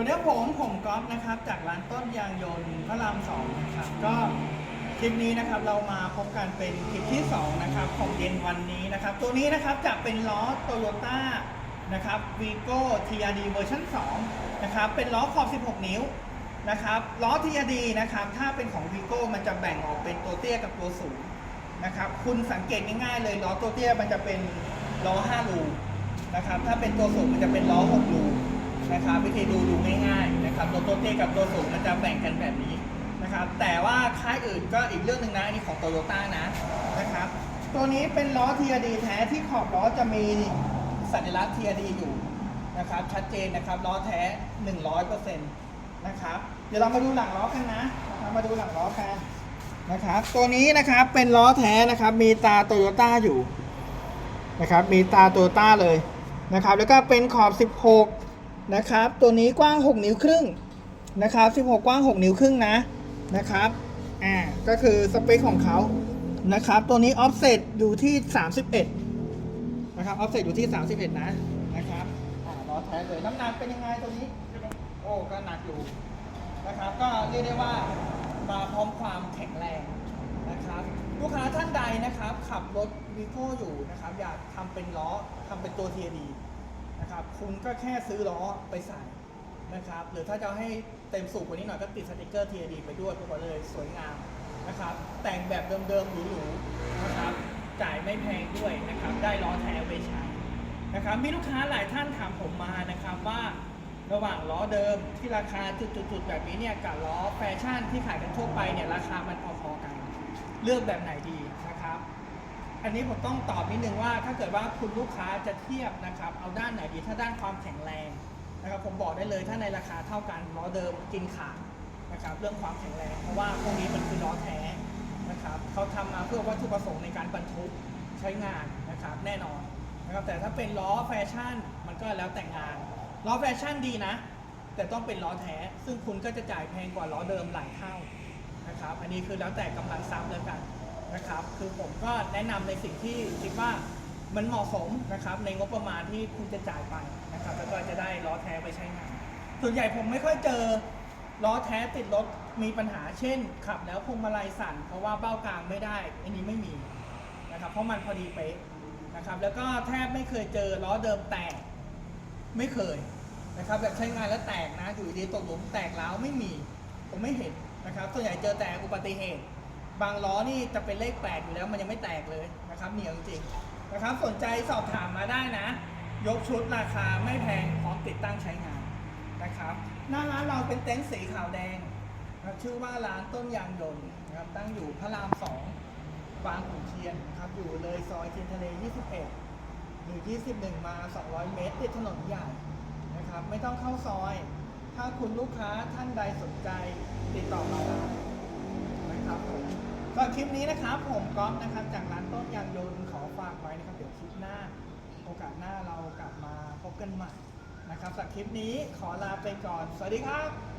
วัสดีครับผมผมก๊อฟนะครับจากร้านต้นยางยนต์พระรามสองนะครับก็คลิปนี้นะครับเรามาพบกันเป็นคลิปที่สองนะครับของเย็นวันนี้นะครับ ตัวนี้นะครับจะเป็นล้อโตโยต้านะครับวีโก้ TRD เวอร์ชัน2นะครับเป็นล้อขอบ 16 นิ้วนะครับล้อ TRD นะครับถ้าเป็นของวีโก้มันจะแบ่งออกเป็นตัวเตี้ยกับตัวสูงนะครับคุณสังเกตง่ายๆเลยล้อตัวเตี้ยมันจะเป็นล้อ5รูนะครับถ้าเป็นตัวสูงมันจะเป็นล้อ6รู นะครับวิธีดูดูง่ายๆนะครับตัวตัวเต้กับตัวสูงมันจะแบ่งกันแบบนี้นะครับแต่ว่าค่ายอื่นก็อีกเรื่องหนึ่งนะอันนี้ของโตโยต้านะนะครับตัวนี้เป็นล้อ TRD แท้ที่ขอบล้อจะมีสัญลักษณ์ TRD อยู่นะครับชัดเจนนะครับล้อแท้ 100%นะครับเดี๋ยวเรามาดูหลังล้อกันนะเรามาดูหลังล้อกันนะครับตัวนี้นะครับเป็นล้อแท้นะครับมีตาโตโยต้าอยู่นะครับมีตาโตโยต้าเลยนะครับแล้วก็เป็นขอบ 16 นะครับ ตัวนี้กว้าง 6 นิ้วครึ่งนะครับ 16 กว้าง 6 นิ้วครึ่งนะนะครับ อ่า ก็คือสเปคของเขานะครับ ตัวนี้ออฟเซตอยู่ที่ 31 นะครับ ออฟเซตอยู่ที่ 31 นะ นะครับ อ่าล้อแท้เลย น้ำหนักเป็นยังไงตัวนี้ โอ้ ก็หนักอยู่ นะครับ ก็เรียกได้ว่ามาพร้อมความแข็งแรงนะครับ ลูกค้าท่านใดนะครับ ขับรถวีโก้อยู่นะครับ อยากทำเป็นล้อทำเป็นตัว TRD นะครับคุณก็แค่ซื้อล้อไปใส่นะครับ หรือถ้าจะให้เต็มสูบกว่านี้หน่อยก็ติดสติกเกอร์ TRD ไปด้วยพวกเราเลยสวยงามนะครับ แต่งแบบเดิมๆหรูๆนะครับ จ่ายไม่แพงด้วยนะครับ ได้ล้อแท้ไปใช้นะครับ มีลูกค้าหลายท่านถามผมมานะครับว่าระหว่างล้อเดิมที่ราคาจุดๆๆแบบนี้เนี่ยกับล้อแฟชั่นที่ขายกันทั่วไปเนี่ยราคามันพอๆกัน เลือกแบบไหนดีนะครับ อันนี้ผมต้องตอบนิดนึงว่า ถ้าเกิดว่าคุณลูกค้าจะเทียบนะครับ เอาด้านไหนดีถ้าด้านความแข็งแรงนะครับผมบอกได้เลยถ้าในราคาเท่ากันล้อเดิมกินขาดนะครับเรื่องความแข็งแรงเพราะว่าพวกนี้มันคือล้อแท้นะครับเขาทำมาเพื่อวัตถุประสงค์ในการบรรทุกใช้งานนะครับแน่นอนนะครับแต่ถ้าเป็นล้อแฟชั่นมันก็แล้วแต่งานล้อแฟชั่นดีนะ แต่ต้องเป็นล้อแท้ ซึ่งคุณก็จะจ่ายแพงกว่าล้อเดิมหลายเท่านะครับอันนี้คือแล้วแต่กำลังทรัพย์แล้วกัน นะครับ คือผมก็แนะนำในสิ่งที่คิดว่ามันเหมาะสมนะครับ ในงบประมาณที่คุณจะจ่ายไปนะครับ แล้วก็จะได้ล้อแท้ไปใช้งาน ส่วนใหญ่ผมไม่ค่อยเจอล้อแท้ติดรถมีปัญหาเช่น ขับแล้วพวงมาลัยสั่น เพราะว่าเบ้ากลางไม่ได้ อันนี้ไม่มีนะครับ เพราะมันพอดีเป๊ะนะครับ แล้วก็แทบไม่เคยเจอล้อเดิมแตกไม่เคยนะครับแบบใช้งานแล้วแตกนะอยู่ดีตกหลุมแตกแล้วไม่มี ผมไม่เห็นนะครับส่วนใหญ่เจอแต่อุบัติเหตุ บางล้อนี่จะเป็นเลขแปดอยู่แล้วมันยังไม่แตกเลยนะครับเหนียวจริงๆนะครับสนใจสอบถามมาได้นะ ยกชุดราคาไม่แพงพร้อมติดตั้งใช้งานนะครับหน้าร้านเราเป็นเต็นท์สีขาวแดงนะครับชื่อว่าร้านต้นยางยนต์นะครับตั้งอยู่พระรามสองบางขุนเทียนนะครับอยู่เลยซอยเทียนทะเล 21อยู่ที่11มา 200 เมตรติดถนนใหญ่นะครับไม่ต้องเข้าซอย ถ้าคุณลูกค้าท่านใดสนใจติดต่อมาได้นะครับผม ก็คลิปนี้นะครับผมก๊อฟนะครับจากร้านต้นยางยนต์ขอฝากไว้นะครับ เดี๋ยวคลิปหน้า โอกาสหน้าเรากลับมาพบกันใหม่นะครับสำหรับคลิปนี้ขอลาไปก่อน สวัสดีครับ